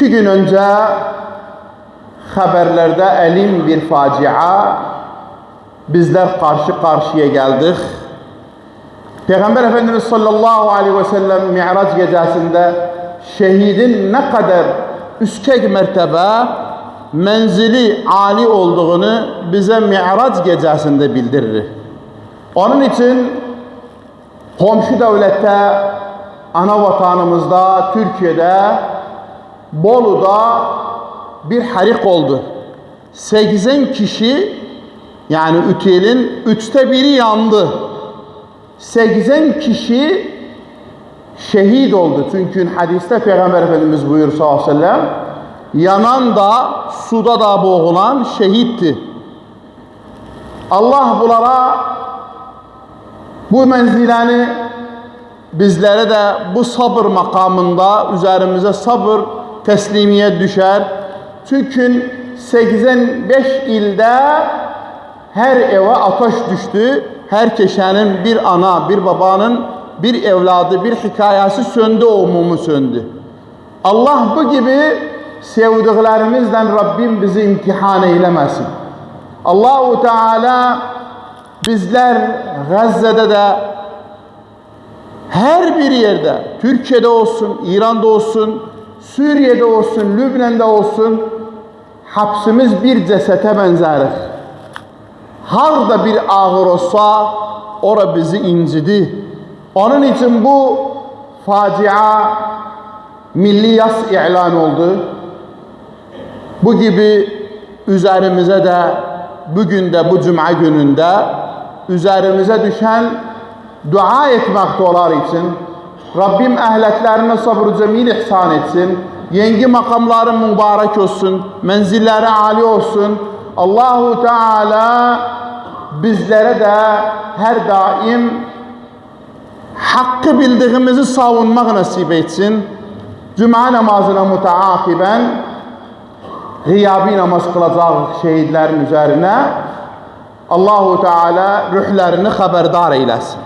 İki gün önce haberlerde elim bir facia bizler karşı karşıya geldik. Peygamber Efendimiz sallallahu aleyhi ve sellem Mi'raç gecesinde şehidin ne kadar üskek mertebe menzili ali olduğunu bize Mi'raç gecesinde bildirir. Onun için komşu devlette, ana vatanımızda, Türkiye'de, Bolu'da bir harik oldu. 80 kişi yani ütelin üçte biri yandı. 80 kişi şehit oldu. Çünkü hadiste Peygamber Efendimiz buyuruyor sallallahu aleyhi ve sellem yanan da suda da boğulan şehitti. Allah bunlara bu menziləni bizlərə də bu sabır makamında üzərimizə sabır təslimiyyət düşər. Çünki 85 ildə hər evə ataş düşdü. Hər keçənin bir ana, bir babanın, bir evladı, bir hikayəsi söndü, o mumu söndü. Allah bu gibi sevdiklerimizden Rabbim bizi imtihan eylemesin. Allahu Teala bizler Gazze'de de her bir yerde, Türkiye'de olsun, İran'da olsun, Suriye'de olsun, Lübnan'da olsun, hapsimiz bir cesete benzerir. Harda bir ağır olsa, ora bizi incidi. Onun için bu facia milli yas ilan oldu. Bu gibi üzerimize de bugün de bu cuma gününde üzerimize düşen dua etmekte olar için Rabbim ehleklerine sabır cemil ihsan etsin. Yengi makamları mübarek olsun. Menzilleri âli olsun. Allahu Teala bizlere de her daim hakkı bildiğimizi savunmak nasip etsin. Cuma namazına müteakiben gıyabi namaz kılacak şehitlerin üzerine Allahu Teala ruhlarını haberdar eylesin.